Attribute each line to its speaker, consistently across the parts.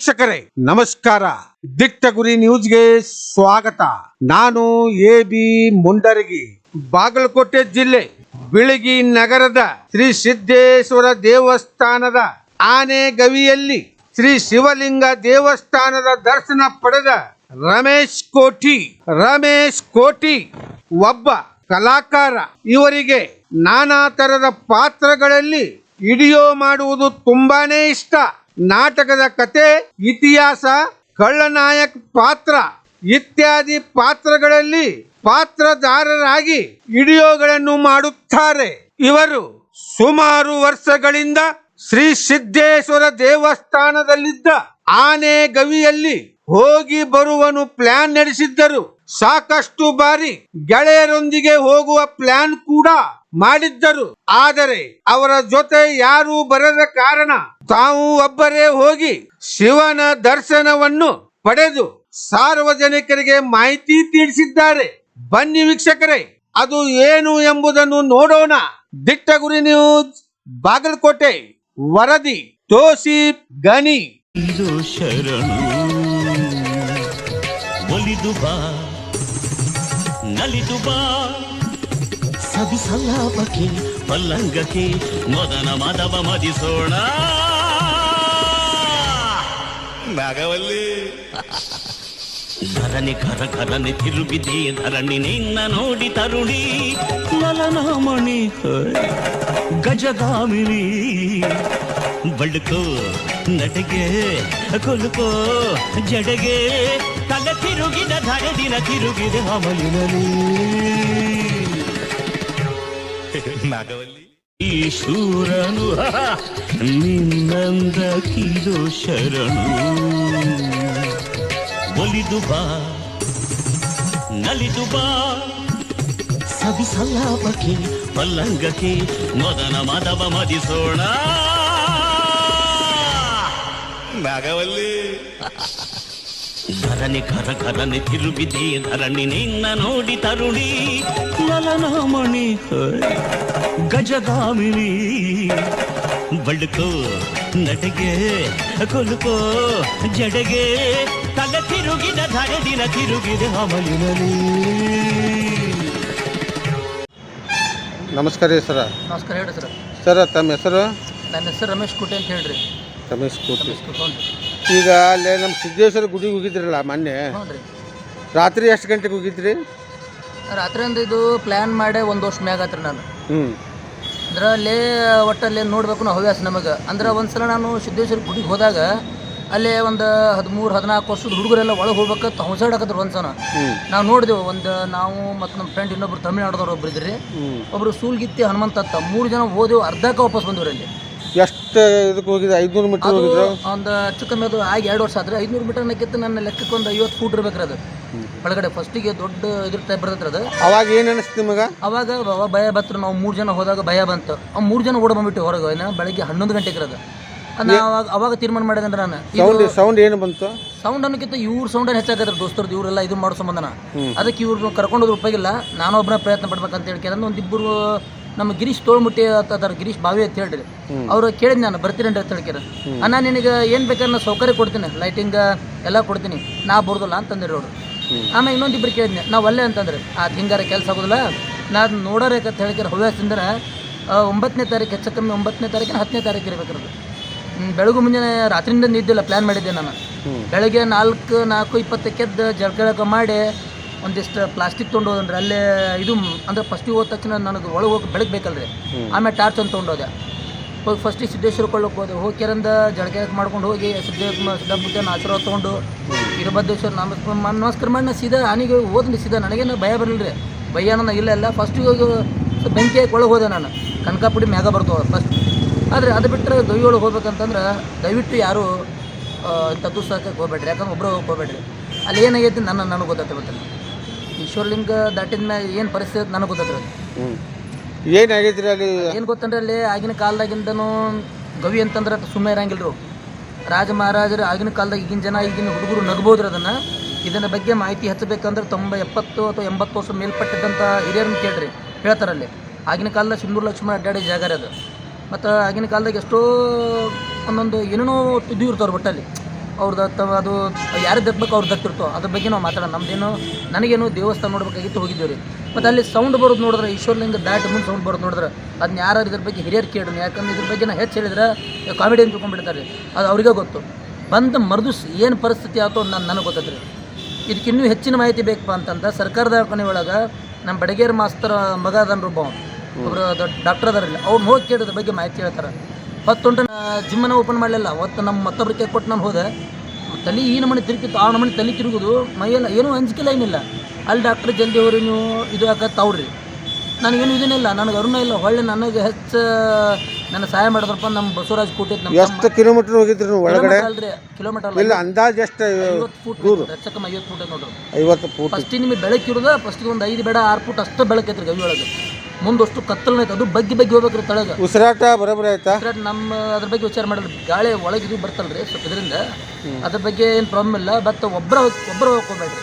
Speaker 1: ವೀಕ್ಷಕರೇ, ನಮಸ್ಕಾರ. ದಿಟ್ಟ ಗುರಿ ನ್ಯೂಸ್ಗೆ ಸ್ವಾಗತ. ನಾನು ಎ ಬಿ ಮುಂಡರಗಿ, ಬಾಗಲಕೋಟೆ ಜಿಲ್ಲೆ, ಬಿಳಗಿ ನಗರದ ಶ್ರೀ ಸಿದ್ದೇಶ್ವರ ದೇವಸ್ಥಾನದ ಆನೆಗವಿಯಲ್ಲಿ ಶ್ರೀ ಶಿವಲಿಂಗ ದೇವಸ್ಥಾನದ ದರ್ಶನ ಪಡೆದ ರಮೇಶ್ ಕೋಟಿ ರಮೇಶ್ ಕೋಟಿ ಒಬ್ಬ ಕಲಾಕಾರ. ಇವರಿಗೆ ನಾನಾ ತರದ ಪಾತ್ರಗಳಲ್ಲಿ ಇಡಿಯೋ ಮಾಡುವುದು ತುಂಬಾನೇ ಇಷ್ಟ. ನಾಟಕದ ಕತೆ, ಇತಿಹಾಸ ಕಳ್ಳನಾಯಕ್ ಪಾತ್ರ ಇತ್ಯಾದಿ ಪಾತ್ರಗಳಲ್ಲಿ ಪಾತ್ರಧಾರರಾಗಿ ವಿಡಿಯೋಗಳನ್ನು ಮಾಡುತ್ತಾರೆ. ಇವರು ಸುಮಾರು ವರ್ಷಗಳಿಂದ ಶ್ರೀ ಸಿದ್ದೇಶ್ವರ ದೇವಸ್ಥಾನದಲ್ಲಿದ್ದ ಆನೆ ಗವಿಯಲ್ಲಿ ಹೋಗಿ ಬರುವನು ಪ್ಲಾನ್ ನಡೆಸಿದ್ದರು. ಸಾಕಷ್ಟು ಬಾರಿ ಗೆಳೆಯರೊಂದಿಗೆ ಹೋಗುವ ಪ್ಲಾನ್ ಕೂಡ ಮಾಡಿದ್ದರು. ಆದರೆ ಅವರ ಜೊತೆ ಯಾರು ಬರದ ಕಾರಣ ತಾವು ಒಬ್ಬರೇ ಹೋಗಿ ಶಿವನ ದರ್ಶನವನ್ನು ಪಡೆದು ಸಾರ್ವಜನಿಕರಿಗೆ ಮಾಹಿತಿ ತಿಳಿಸಿದ್ದಾರೆ. ಬನ್ನಿ ವೀಕ್ಷಕರೇ, ಅದು ಏನು ಎಂಬುದನ್ನು ನೋಡೋಣ. ದಿಟ್ಟ ಗುರಿ ನ್ಯೂಸ್, ಬಾಗಲಕೋಟೆ, ವರದಿ, ತೋಸಿ ಗನಿ
Speaker 2: ಶರಣು ಬಾ, ನಲಿದು ಬಾ. ಸವಿ ಸಲ್ಲಾಪಕ್ಕೆ ಪಲ್ಲಂಗಕ್ಕೆ ಮೊದನ ಮದವ ಮದಿಸೋಣ ನಾಗವಲ್ಲಿ ಧರಣಿ ಖರ ಖರನೆ ತಿರುಗಿದೆ ಧರಣಿ ನಿನ್ನ ನೋಡಿ ತರುಣಿ ಲಲನಾಮಣಿ ಗಜಗಾಮಿನಿ ಬಳ್ಕೋ ನಟಗೆ ಕೊಲುಕೋ ಜಡೆಗೆ ತಲೆ ತಿರುಗಿದ ಧರೆದಿನ ತಿರುಗಿದೆ ಅಮಲಿನಲ್ಲಿ ನಾಗವಲ್ಲಿ ಈ ಶೂರನು ನಿನ್ನಂದ ಕಿದು ಶರಣು ಒಲಿದು ಬಾ ನಲಿದು ಬಾ ಸವಿ ಸಲ್ಲಾಪಕ್ಕೆ ಪಲ್ಲಂಗಕ್ಕೆ ಮೊದನ ಮದವ ಮದಿಸೋಣ ನಾಗವಲ್ಲಿ ಧರಣಿ ಕರ ಖರನೆ ತಿರುಗಿದೆ ಧರಣಿ ನಿನ್ನ ನೋಡಿ ತರುಣಿ ಲಲನಾಮಣಿ ಗಜಗಾಮಿನಿ. ಬಳ್ಕೋ ನಟಗೆ ಕೊಲುಕೋ ಜಡೆಗೆ. ತಲೆ ತಿರುಗಿದ ಧರದಿನ ತಿರುಗಿದೆ ಅಮಲಿನಲ್ಲಿ.
Speaker 1: ನಮಸ್ಕಾರ ರೀ ಸರ.
Speaker 3: ನಮಸ್ಕಾರ ಹೇಳಿ ಸರ್.
Speaker 1: ಸರ್ ತಮ್ಮ ಹೆಸರು?
Speaker 3: ನನ್ನ ಹೆಸರು ರಮೇಶ್ ಕುಟೆ ಅಂತ ಹೇಳ್ರಿ.
Speaker 1: ರಮೇಶ್ ಕೋಟಿ.
Speaker 3: ರಮೇಶ್ ಕುಟೆ ಹ್ಞೂ
Speaker 1: ಈಗ ಅಲ್ಲೇ ನಮ್ಮ ಸಿದ್ದೇಶ್ವರ ಗುಡಿಗೆ ಹೋಗಿದ್ರಲ್ಲ ಮೊನ್ನೆ.
Speaker 3: ಹ್ಞೂ
Speaker 1: ರಾತ್ರಿ ಎಷ್ಟು ಗಂಟೆಗೆ ಹೋಗಿದ್ರಿ?
Speaker 3: ರಾತ್ರಿಯಿಂದ ಇದು ಪ್ಲ್ಯಾನ್ ಮಾಡಿ ಒಂದು ವರ್ಷ ಮ್ಯಾಗ ಆತ್ರಿ ನಾನು.
Speaker 1: ಹ್ಞೂ
Speaker 3: ಅಂದ್ರೆ ಅಲ್ಲೇ ಒಟ್ಟಲ್ಲಿ ನೋಡ್ಬೇಕು ನಾವು ಹವ್ಯಾಸ ನಮಗೆ. ಅಂದ್ರೆ ಒಂದ್ಸಲ ನಾನು ಸಿದ್ದೇಶ್ವರ ಗುಡಿಗೆ ಹೋದಾಗ ಅಲ್ಲೇ ಒಂದು ಹದಿಮೂರು ಹದಿನಾಲ್ಕು ವರ್ಷದ ಹುಡುಗರೆಲ್ಲ ಒಳಗೆ ಹೋಗ್ಬೇಕಂತ ಹೊಸಾಡಕತ್ರು ಒಂದ್ಸಲ. ನಾವು ನೋಡಿದೆವು ಒಂದು ನಾವು ಮತ್ತು ನಮ್ಮ ಫ್ರೆಂಡ್ ಇನ್ನೊಬ್ರು ತಮಿಳ್ನಾಡದವ್ರು ಒಬ್ರು ಇದ್ರಿ
Speaker 1: ಹ್ಞೂ
Speaker 3: ಒಬ್ರು ಸೂಲ್ಗಿತ್ತಿ ಹನುಮಂತತ್ತ ಮೂರು ಜನ ಹೋದೆವು ಅರ್ಧಕ್ಕೆ ವಾಪಸ್ ಬಂದಿವ್ರಿ ಅಲ್ಲಿ.
Speaker 1: ಎಷ್ಟು ಇದಕ್ಕೆ ಹೋಗಿದ್ರೆ? ಐದುನೂರು ಮೀಟರ್
Speaker 3: ಅದು
Speaker 1: ಹೋಗಿದ್ರು?
Speaker 3: ಒಂದು ಹೆಚ್ಚು ಕಮ್ಮಿ ಅದು ಆಗಿ ಎರಡು ವರ್ಷ ಆದರೆ ಐದುನೂರು ಮೀಟರ್ನಕ್ಕಿಂತ ನನ್ನ ಲೆಕ್ಕಕ್ಕೆ ಒಂದು ಐವತ್ತು ಫೂಟ್ ಇರ್ಬೇಕ್ರಿ ಅದು. ಒಳಗಡೆ ಫಸ್ಟಿಗೆ ದೊಡ್ಡ ಇದ್ರ ಟೈಪ್ ಬರ್ತೈತ್ರಿ ಅದು.
Speaker 1: ಅವಾಗ ಏನು ಅನಿಸ್ತು ನಿಮಗೆ?
Speaker 3: ಅವಾಗ ಭಯ ಬತ್ತು ನಾವು ಮೂರು ಜನ ಹೋದಾಗ ಭಯ ಬಂತು. ಆ ಮೂರು ಜನ ಓಡ ಬಂದ್ಬಿಟ್ಟು ಹೊರಗೆ ಏನ ಬೆಳಗ್ಗೆ ಹನ್ನೊಂದು ಗಂಟೆಗೆ ಅದು ನಾ ಅವಾಗ ಅವಾಗ ತೀರ್ಮಾನ ಮಾಡಿದ್ರೆ ನಾನು.
Speaker 1: ಸೌಂಡ್ ಸೌಂಡ್ ಏನು ಬಂತು?
Speaker 3: ಸೌಂಡ್ ಅನ್ನೋಕ್ಕಿಂತ ಇವ್ರ ಸೌಂಡ್ ಹೆಚ್ಚಾಗತ್ತೆ ದೋಸ್ತರದ್ದು ಇವರೆಲ್ಲ ಇದು ಮಾಡೋ ಸಂಬಂಧನ. ಅದಕ್ಕೆ ಇವ್ರು ಕರ್ಕೊಂಡು ಹೋದ್ರ ಉಪಯೋಗಿಲ್ಲ ನಾನು ಒಬ್ಬನ ಪ್ರಯತ್ನ ಪಡ್ಬೇಕಂತ ಹೇಳಿ ಕೆಲವೊಂದು ಒಂದಿಬ್ಬರು ನಮ್ಮ ಗಿರೀಶ್ ತೋಳ್ಮುಟ್ಟಿ ಅದಾರ ಗಿರೀಶ್ ಬಾವಿ ಅಂತ ಹೇಳ್ರಿ. ಅವ್ರು ಕೇಳಿದ್ ನಾನು ಬರ್ತೀನಿ ಅಂತ ಹೇಳ್ಕ್ಯಾರ ಅಣ್ಣ ನಿನಗೆ ಏನು ಬೇಕಾದ್ರೆ ನಾನು ಸೌಕರ್ಯ ಕೊಡ್ತೀನಿ ಲೈಟಿಂಗ್ ಎಲ್ಲ ಕೊಡ್ತೀನಿ. ನಾ ಬರೋದಿಲ್ಲ ಅಂತಂದಿರಿ ಅವರು. ಆಮೇಲೆ ಇನ್ನೊಂದಿಬ್ರು ಕೇಳಿದ್ನೆ ನಾವು ಅಲ್ಲೇ ಅಂತಂದ್ರೆ. ಆ ಹಿಂಗಾರ ಕೆಲಸ ಆಗೋದಿಲ್ಲ. ನಾ ಅದನ್ನ ನೋಡೋರೇಕಂತ ಹೇಳ್ಕ್ಯಾರ ಹವ್ಯಾಸದಿಂದ ಆ, ಒಂಬತ್ತನೇ ತಾರೀಕು ಹೆಚ್ಚು ಕಮ್ಮಿ ಒಂಬತ್ತನೇ ತಾರೀಕಿನ ಹತ್ತನೇ ತಾರೀಕು ಇರ್ಬೇಕಿರೋದು ಬೆಳಗ್ಗೆ ಬೆಳಗು ಮುಂಜಾನೆ ರಾತ್ರಿಯಿಂದ ನಿದ್ದಿಲ್ಲ ಪ್ಲ್ಯಾನ್ ಮಾಡಿದ್ದೆ ನಾನು. ಬೆಳಗ್ಗೆ ನಾಲ್ಕು ನಾಲ್ಕು ಇಪ್ಪತ್ತಕ್ಕೆದ್ದು ಜಳಕ ಮಾಡಿ ಒಂದಿಷ್ಟು ಪ್ಲಾಸ್ಟಿಕ್ ತೊಗೊಂಡು ಹೋದನ್ರಿ ಅಲ್ಲೇ ಇದು ಅಂದ್ರೆ ಫಸ್ಟಿಗೆ ಹೋದ ತಕ್ಷಣ ನನಗೆ ಒಳಗೆ ಹೋಗಿ ಬೆಳಗ್ಗೆ ಬೇಕಲ್ರಿ. ಆಮೇಲೆ ಟಾರ್ಚ್ ಅಂತ ತೊಗೊಂಡೋದೆ. ಹೋಗಿ ಫಸ್ಟಿಗೆ ಸಿದ್ದೇಶ್ವರ ಕೊಳ್ಳಕ್ಕೆ ಹೋದೆ. ಹೋಗಿ ಅಂದ ಜಳಕ ಮಾಡ್ಕೊಂಡು ಹೋಗಿ ಸಿದ್ದೇಶ್ವರ ಸಿದ್ದಪ್ಪನ ಆಶೀರ್ವಾದ ತೊಗೊಂಡು ವೀರಭದ್ರೇಶ್ವರ ನಮಸ್ಕಾರ ನಮಸ್ಕಾರ ಮಾಡಿ ನಾ ಸೀದಾ ಆನಿಗೆ ಹೋದ್ನಿ ಸೀದಾ. ನನಗೇನು ಭಯ ಬರಲಿಲ್ಲ ರೀ ಭಯ ನನಗೆ ಇಲ್ಲ ಎಲ್ಲ. ಫಸ್ಟಿಗೆ ಹೋಗಿ ಬೆಂಕಿ ಕೊಳಗೆ ಒಳಗೆ ಹೋದೆ ನಾನು. ಕನಕಾಪುಡಿ ಮ್ಯಾಗ ಬರ್ತಾವೆ ಫಸ್ಟ್ ಆದರೆ ಅದು ಬಿಟ್ಟರೆ ಒಳಗೆ ಹೋಗ್ಬೇಕಂತಂದ್ರೆ ದಯವಿಟ್ಟು ಯಾರು ತತ್ವ ಸಾಕಕ್ಕೆ ಹೋಗ್ಬೇಡ್ರಿ. ಯಾಕಂದ್ರೆ ಒಬ್ಬರು ಹೋಗಿ ಹೋಗ್ಬೇಡ್ರಿ. ಅಲ್ಲಿ ಏನಾಗೈತಿ ನನ್ನ ನನಗೆ ಗೊತ್ತಾಗ್ತಿರ್ಬೇಕು ಈಶ್ವರಲಿಂಗ ದಾಟಿದ ಮ್ಯಾಲ ಏನು ಪರಿಸ್ಥಿತಿ ನನಗೆ ಗೊತ್ತಾಗ್ತಿರೋದು
Speaker 1: ಹ್ಞೂ ಏನಾಗೈತ್ರಿ ಅಲ್ಲಿ?
Speaker 3: ಏನು ಗೊತ್ತಂದ್ರೆ ಅಲ್ಲಿ ಆಗಿನ ಕಾಲದಾಗಿಂದನು ಗವಿ ಅಂತಂದ್ರೆ ಸುಮ್ಮನೆ ಇರಂಗಿಲ್ಲರು ರಾಜ ಮಹಾರಾಜರು ಆಗಿನ ಕಾಲದಾಗ ಈಗಿನ ಜನ ಈಗಿನ ಹುಡುಗರು ನಗ್ಬೋದ್ರಿ ಅದನ್ನು. ಇದನ್ನ ಬಗ್ಗೆ ಮಾಹಿತಿ ಹಚ್ಚಬೇಕಂದ್ರೆ ತೊಂಬ ಎಪ್ಪತ್ತು ಅಥವಾ ಎಂಬತ್ತು ವರ್ಷ ಮೇಲ್ಪಟ್ಟಿದ್ದಂಥ ಹಿರಿಯರನ್ನ ಕೇಳ್ರಿ ಹೇಳ್ತಾರಲ್ಲಿ ಆಗಿನ ಕಾಲದ ಸಿಂಧೂರು ಲಕ್ಷ್ಮಣ ಅಡ್ಡಾಡಿ ಜಾಗ ರೀ ಅದು. ಮತ್ತು ಆಗಿನ ಕಾಲದಾಗ ಎಷ್ಟೋ ಒಂದೊಂದು ಏನೇನೋ ಇದು ಇರ್ತಾರೆ ಒಟ್ಟಲ್ಲಿ. ಅವ್ರದ್ದು ಅಥವಾ ಅದು ಯಾರು ದತ್ತಬೇಕು ಅವ್ರು ದತ್ತಿರ್ತೋ ಅದ್ರ ಬಗ್ಗೆ ನಾವು ಮಾತಾಡೋಣ. ನಮ್ದೇನು ನನಗೇನು ದೇವಸ್ಥಾನ ನೋಡ್ಬೇಕಾಗಿತ್ತು ಹೋಗಿದ್ದೀವಿ ರೀ ಮತ್ತು ಅಲ್ಲಿ ಸೌಂಡ್ ಬರೋದು ನೋಡಿದ್ರೆ ಈಶ್ವರಲಿಂಗ ದಾಟಿ ಮುಂದೆ ಸೌಂಡ್ ಬರೋದು ನೋಡಿದ್ರೆ ಅದನ್ನ ಯಾರು ಇದ್ರ ಬಗ್ಗೆ ಹಿರಿಯರು ಕೇಳೋಣ ಯಾಕಂದ್ರೆ ಇದ್ರ ಬಗ್ಗೆ ನಾ ಹೆಚ್ಚು ಹೇಳಿದ್ರೆ ಕಾಮಿಡಿ ಅಂತ ತಿಳ್ಕೊಂಡ್ಬಿಡ್ತಾರೆ ಅದು ಅವ್ರಿಗೆ ಗೊತ್ತು. ಬಂದ ಮರುದಿವ್ಸ ಏನು ಪರಿಸ್ಥಿತಿ ಆಯ್ತು ನಾನು ನನಗೆ ಗೊತ್ತೈತ್ರಿ ಇದಕ್ಕೆ ಇನ್ನೂ ಹೆಚ್ಚಿನ ಮಾಹಿತಿ ಬೇಕಪ್ಪ ಅಂತಂದ್ರೆ ಸರ್ಕಾರದ ಕೊನೆ ಒಳಗೆ ನಮ್ಮ ಬಡಗೇರ್ ಮಾಸ್ತರ ಮಗ ಅದನ್ರು ಒಬ್ಬ. ಒಬ್ಬರು ದೊಡ್ಡ ಡಾಕ್ಟರ್ ಅದಾರಿಲ್ಲ ಅವ್ರು ಹೋಗಿ ಕೇಳಿದ್ರ ಬಗ್ಗೆ ಮಾಹಿತಿ ಹೇಳ್ತಾರೆ. ಹೊತ್ತೊಂಟು ಜಿಮ್ಮನ್ನ ಓಪನ್ ಮಾಡಲಿಲ್ಲ. ಅವತ್ತು ನಮ್ಮ ಮತ್ತೊಬ್ಬರು ಕೇಕ್ ಕೊಟ್ಟು ನಾನು ಹೋದೆ. ತಲೆ ಈ ನಮ್ಮನೆ ತಿರುಗಿತ್ತು ಆ ನಮ್ಮನೆ ತಲೆ ತಿರುಗುದು ಮೈಯೆಲ್ಲ ಏನೂ ಅಂಜಿಕೆಲ್ಲ ಏನಿಲ್ಲ ಅಲ್ಲಿ ಡಾಕ್ಟ್ರ್ ಜಲ್ದಿ ಅವರು ನೀವು ಇದು ಯಾಕತ್ತೆ ತಾವ್ರಿ ನನಗೇನು ಇದನ್ನಿಲ್ಲ ನನಗೆ ಅರುಣ ಇಲ್ಲ. ಹೊಳ್ಳಿ ನನಗೆ ಹೆಚ್ಚು ನನ್ನ ಸಹಾಯ ಮಾಡಿದ್ರಪ್ಪ ನಮ್ಮ ಬಸವರಾಜ್ ಕೋಟೆ ನಮ್ಮ
Speaker 1: ಎಷ್ಟು ಕಿಲೋಮೀಟರ್ ಹೋಗಿದ್ರಿ ನೀವು ಒಳಗಡೆ?
Speaker 3: ಅಲ್ರಿ ಕಿಲೋಮೀಟರ್
Speaker 1: ಇಲ್ಲ ಅಂದಾಜು ಎಷ್ಟು
Speaker 3: ಐವತ್ತು ಫೂಟ್ ಹೆಚ್ಚಕ್ಕಮ್ಮ ಐವತ್ತು ಫೂಟ್ ನೋಡ್ರಿ
Speaker 1: ಐವತ್ತು ಫೂಟ್.
Speaker 3: ಫಸ್ಟ್ ನಿಮಗೆ ಬೆಳಕಿರೋದ ಫಸ್ಟ್ಗೆ ಒಂದು ಐದು ಬೇಡ ಆರು ಫುಟ್ ಅಷ್ಟು ಬೆಳಕೈತ್ರಿ ಗವಿ ಒಳಗೆ ಮುಂದಷ್ಟು ಕತ್ತಲನೈತೆ ಅದು ಬಗ್ಗಿ ಬಗ್ಗಿ ಹೋಗ್ಬೇಕ್ರಿ ತಳಗ.
Speaker 1: ಉಸಿರಾಟ ಬರಬರ ಆಯ್ತಾ?
Speaker 3: ಉಸಿರಾಟ ನಮ್ಮ ಅದ್ರ ಬಗ್ಗೆ ವಿಚಾರ ಮಾಡಿಲ್ಲ ಗಾಳಿ ಒಳಗೆ ಇದು ಬರ್ತಲ್ರಿ ಸ್ವಲ್ಪ ಇದರಿಂದ. ಅದ್ರ ಬಗ್ಗೆ ಏನು ಪ್ರಾಬ್ಲಮ್ ಇಲ್ಲ ಬಟ್ ಒಬ್ಬರ ಒಬ್ಬರ ಹೋಗ್ಕೋಬೇಡ್ರಿ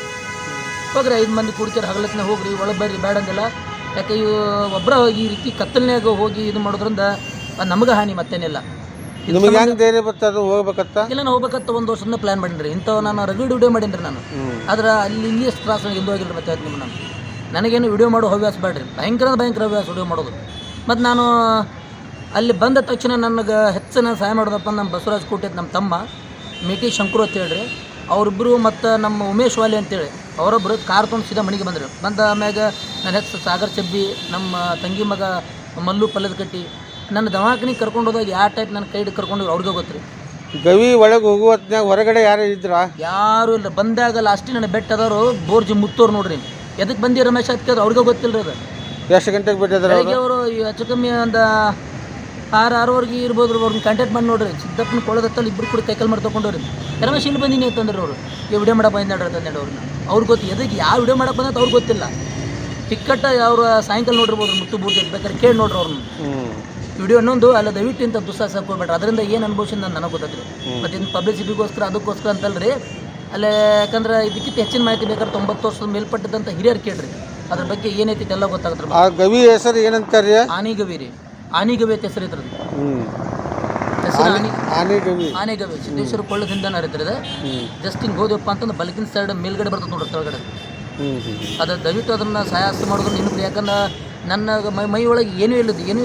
Speaker 3: ಹೋಗ್ರಿ ಐದು ಮಂದಿ ಕುಡಿಕೆರ್ ಹಗಲತ್ನ ಹೋಗ್ರಿ ಒಳಗೆ ಬರ್ರಿ ಬೇಡ ಅಂದಿಲ್ಲ. ಯಾಕೆ ಇವು ಒಬ್ಬರ ಈ ರೀತಿ ಕತ್ತಲ್ನ್ಯಾಗ ಹೋಗಿ ಇದು ಮಾಡೋದ್ರಿಂದ ನಮಗೆ ಹಾನಿ ಮತ್ತೇನಿಲ್ಲ.
Speaker 1: ನಿಮಗೆ ಹೆಂಗೆ ಧೈರ್ಯ ಬರ್ತದೆ ಹೋಗ್ಬೇಕತ್ತ?
Speaker 3: ಇಲ್ಲ ನಾನು ಹೋಗ್ಬೇಕಂತ ಒಂದು ವರ್ಷದಿಂದ ಪ್ಲಾನ್ ಮಾಡೀನಿ ಇಂಥವು ನಾನು ರಗಡ್ ವಿಡಿಯೋ ಮಾಡೀನಿ ನಾನು. ಆದ್ರೆ ಅಲ್ಲಿ ಇಲ್ಲಿ ಎಷ್ಟು ತ್ರಾಸ ಆಗಿಲ್ಲ ಮತ್ತೆ ನಿಮ್ಮ ನಾನು. ನನಗೇನು ವಿಡಿಯೋ ಮಾಡೋ ಹವ್ಯಾಸ ಬೇಡ್ರಿ. ಭಯಂಕರ ಭಯಂಕರ ಹವ್ಯಾಸ ವಿಡಿಯೋ ಮಾಡೋದು. ಮತ್ತು ನಾನು ಅಲ್ಲಿ ಬಂದ ತಕ್ಷಣ ನನಗೆ ಹೆಚ್ಚಿನ ಸಹಾಯ ಮಾಡೋದಪ್ಪ ನಮ್ಮ ಬಸವರಾಜ್ ಕೋಟೆ ನಮ್ಮ ತಮ್ಮ ಮೇಟಿ ಶಂಕರು ಅಂತ ಹೇಳ್ರಿ. ಅವರಿಬ್ಬರು ಮತ್ತು ನಮ್ಮ ಉಮೇಶ್ ವಾಲಿ ಅಂತೇಳಿ ಅವರೊಬ್ಬರು ಕಾರ್ ತೊಗೊಂಡು ಸೀದಾ ಮನೆಗೆ ಬಂದರು. ಬಂದ ಆಮ್ಯಾಗ ನನ್ನ ಹೆಸರು ಸಾಗರ್ ಚಬ್ಬಿ ನಮ್ಮ ತಂಗಿ ಮಗ ಮಲ್ಲು ಪಲ್ಲದ ಕಟ್ಟಿ ನನ್ನ ದವಾಖಾನಿಗೆ ಕರ್ಕೊಂಡು ಹೋದಾಗ ಯಾವ ಟೈಪ್ ನನ್ನ ಕೈ ಹಿಡ್ದು ಕರ್ಕೊಂಡು ಅವ್ರಿಗೆ ಗೊತ್ತ್ರಿ.
Speaker 1: ಗವಿ ಒಳಗೆ ಹೋಗುವ ಹೊರಗಡೆ ಯಾರು ಇದ್ರಾ?
Speaker 3: ಯಾರು ಇಲ್ಲ. ಬಂದಾಗ ಲಾಸ್ಟಿಗೆ ನನ್ನ ಬೆಟ್ಟದವರು ಬೋರ್ಜಿ ಮುತ್ತೋರು ನೋಡ್ರಿ. ಎದಕ್ಕೆ ಬಂದಿ ರಮೇಶ್ ಅಂತ ಕೇಳಿದ್ರೆ ಅವ್ರಿಗೆ ಗೊತ್ತಿಲ್ಲ ರೀ ಅದು.
Speaker 1: ಎಷ್ಟು ಗಂಟೆಗೆ ಬಿಟ್ಟಿದ್ರೆ
Speaker 3: ಬೆಳಗ್ಗೆ ಅವರು? ಹೆಚ್ಚು ಕಮ್ಮಿ ಒಂದು ಆರು ಆರೂವರೆಗೆ ಇರ್ಬೋದು ರೀ ಅವ್ರನ್ನ ಕಾಂಟ್ಯಾಕ್ಟ್ ಮಾಡಿ ನೋಡ್ರಿ. ಸಿದ್ದಪ್ಪನ ಕೊಳದತ್ತಲ್ಲಿ ಇಬ್ಬರು ಕೂಡ ಕೈಕಲ್ ಮಾಡಿ ತೊಗೊಂಡವ್ರಿ. ರಮೇಶ್ ಇಲ್ಲಿ ಬಂದಿನಿ ಅಂತಂದ್ರೆ ಅವರು. ಈ ವಿಡಿಯೋ ಮಾಡಕ್ಕೆ ಬಂದಿದ್ದಾರೆ ಅಂತಂದೇಳಿ ಅವ್ರನ್ನ. ಅವ್ರಿಗೆ ಗೊತ್ತು ಎದಕ್ಕೆ ಯಾವ ವಿಡಿಯೋ ಮಾಡಕ್ಕೆ ಬಂದಂತ ಅವ್ರಿಗೆ ಗೊತ್ತಿಲ್ಲ. ಟಿಕ್ಕಟ್ಟ ಅವ್ರ ಸಾಯಂಕಾಲ ನೋಡಿರ್ಬೋದು ಮುತ್ತು ಬೂದಿ ಬೇಕಾದ್ರೆ ಕೇಳಿ ನೋಡ್ರಿ ಅವ್ರನ್ನ. ವಿಡಿಯೋ ಇನ್ನೊಂದು ಅಲ್ಲ ದಯವಿಟ್ಟು ಇಂಥ ದುಸ್ಸಾಸ ಕೊಡ್ಬೇಡ್ರಿ. ಅದರಿಂದ ಏನು ಅನುಭವಿಸಿದ ನನಗೆ ಗೊತ್ತೈತ್ರಿ ಮತ್ತು ಇನ್ನು ಪಬ್ಲಿಸಿಟಿಗೋಸ್ಕರ ಅದಕ್ಕೋಸ್ಕರ ಅಂತಲ್ರಿ ಅಲ್ಲೇ ಯಾಕಂದ್ರೆ ಇದಕ್ಕಿಂತ ಹೆಚ್ಚಿನ ಮಾಹಿತಿ ಬೇಕಾದ್ರೆ ತೊಂಬತ್ತು ವರ್ಷದ ಮೇಲ್ಪಟ್ಟದಂತ ಹಿರಿಯರು ಕೇಳ್ರಿ. ಅದ್ರ ಬಗ್ಗೆ ಏನೈತಿ ಎಲ್ಲ ಗೊತ್ತಾಗತ್ತೆ
Speaker 1: ಆ ಗವಿ ಹೆಸರು ಏನಂತಾರ್ರಿ
Speaker 3: ಆನಿಗವಿ ರೀ. ಆನಿಗವಿ ಅಂತ ಹೆಸರು ಇದ್ರದ್ದು. ಹೆಸರು ಆನಿ
Speaker 1: ಆನೆ ಗವಿ.
Speaker 3: ಆನೆಗವಿ ಸಿದ್ದೇಶ್ವರ ಕೊಳ್ಳದಿಂದ ನಡೀತಾರೆ ಜಸ್ಟ್ ಹಿಂಗೆ ಹೋದಪ್ಪ ಅಂತಂದ್ರೆ ಬಲಕಿನ ಸೈಡ್ ಮೇಲ್ಗಡೆ ಬರ್ತದೆ ನೋಡ್ರಿ ಕೆಳಗಡೆ. ಅದ ದಯವಿಟ್ಟು ಅದನ್ನು ಸಹಾಯಸ್ತ ಮಾಡೋದು ನೆನಪು ಯಾಕಂದ್ರೆ ನನ್ನ ಮೈ ಮೈ ಒಳಗೆ ಏನೂ ಇಲ್ಲದು ಏನೂ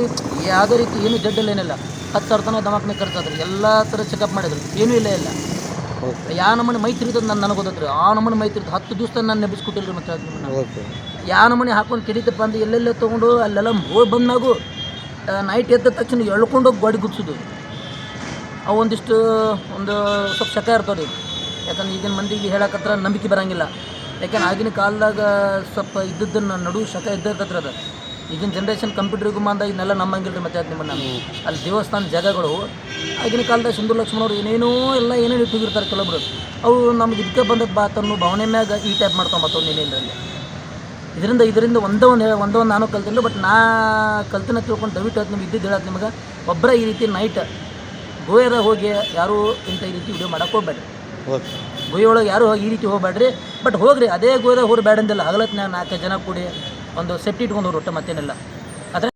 Speaker 3: ಯಾವುದೇ ರೀತಿ ಏನೂ ಜಡ್ಡಲ್ಲ ಏನಿಲ್ಲ. ಹತ್ತು ಸಾವಿರ ತನಕ ದಮಾಕ್ನೆ ಖರ್ಚಾದ್ರಿ ಎಲ್ಲ ಥರ ಚೆಕಪ್ ಮಾಡಿದ್ರು. ಏನೂ ಇಲ್ಲ ಇಲ್ಲ ಯಾ ನಮ್ಮನೆ ಮೈತ್ರಿ ತಿರುತದ ನನ್ನ ನನಗೆ ಗೊತ್ತೈತ್ರಿ ಆ ನಮ್ಮನೆ ಮೈತ್ರಿ ಇದ್ದು ಹತ್ತು ದಿವಸ ನಾನು ನೆಬಿಸ್ಕೊಟ್ಟಿಲ್ರಿ ಮತ್ತೆ ಯಾವ.
Speaker 1: ಓಕೆ
Speaker 3: ಯಾ ನಮ್ಮನೆ ಹಾಕೊಂಡು ಕಿಡಿತಪ್ಪ ಅಂದ್ರೆ ಎಲ್ಲೆಲ್ಲೇ ತೊಗೊಂಡು ಅಲ್ಲೆಲ್ಲ ಹೋಗಿ ಬಂದಾಗು ನೈಟ್ ಎದ್ದ ತಕ್ಷಣ ಎಳ್ಕೊಂಡೋಗಿ ಗೋಡಿ ಗುಡ್ಸೋದು. ಆ ಒಂದಿಷ್ಟು ಒಂದು ಸ್ವಲ್ಪ ಶಕ ಇರ್ತಾವೆ ರೀ. ಯಾಕಂದ್ರೆ ಈಗಿನ ಮಂದಿಗೆ ಹೇಳಕತ್ರ ನಂಬಿಕೆ ಬರಂಗಿಲ್ಲ. ಯಾಕಂದ್ರೆ ಆಗಿನ ಕಾಲದಾಗ ಸ್ವಲ್ಪ ಇದ್ದದ್ದನ್ನು ನಡು ಶಕ ಇದ್ದಕ್ಕತ್ರ ಅದು. ಈಗಿನ ಜನ್ರೇಷನ್ ಕಂಪ್ಯೂಟರ್ ಯುಗ ಅಂದ ಇದನ್ನೆಲ್ಲ ನಮ್ಮಂಗಿಲ್ಲ ರೀ ಮತ್ತೆ ಅದು ನಿಮ್ಮನ್ನು? ಅಲ್ಲಿ ದೇವಸ್ಥಾನ ಜಾಗಗಳು ಆಗಿನ ಕಾಲದಾಗ ಸುಂದರ ಲಕ್ಷ್ಮಣವ್ರು ಏನೇನೋ ಎಲ್ಲ ಏನೇನು ಇಟ್ಟಿರ್ತಾರೆ ಕೆಲವೊಬ್ರು ಅವು ನಮ್ಗೆ ಇದಕ್ಕೆ ಬಂದದ್ದು ಬಾತ್ ಅನ್ನೋ ಭಾವನೆ ಮ್ಯಾಗ ಈ ಟೈಪ್ ಏನಿಲ್ಲ ಅಲ್ಲಿ ಇದರಿಂದ ಇದರಿಂದ ಒಂದೇ ಒಂದು ಹೇಳ ಒಂದೇ ಒಂದು ನಾನು ಕಲ್ತಿಲ್ಲ ಬಟ್ ನಾ ಕಲ್ತಿನ ತಿಳ್ಕೊಂಡು ದಯವಿಟ್ಟು ಅದು ನಿಮ್ಗೆ ಇದ್ದಿದ್ದು ಹೇಳೋದು ನಿಮಗೆ. ಒಬ್ಬರ ಈ ರೀತಿ ನೈಟ್ ಗೋಯರ ಹೋಗಿ ಯಾರೂ ಇಂಥ ಈ ರೀತಿ ವಿಡಿಯೋ ಮಾಡಕ್ಕೆ ಹೋಗ್ಬೇಡ್ರಿ. ಒಳಗೆ ಯಾರು ಹೋಗಿ ಈ ರೀತಿ ಹೋಗ್ಬೇಡ್ರಿ. ಬಟ್ ಹೋಗ್ರಿ ಅದೇ ಗೋಯದಾಗ ಹೋಗಿ ಬೇಡ ಅಂದಿಲ್ಲ ಹಗಲತ್ನಾಗ ನಾಲ್ಕೈದು ಜನ ಕೂಡಿ. ಒಂದು ಸೇಫ್ಟಿ ಇಟ್ಕೊಂಡು ಹೋಗ್ರಿ ಒಟ್ಟು ಮತ್ತೇನಿಲ್ಲ.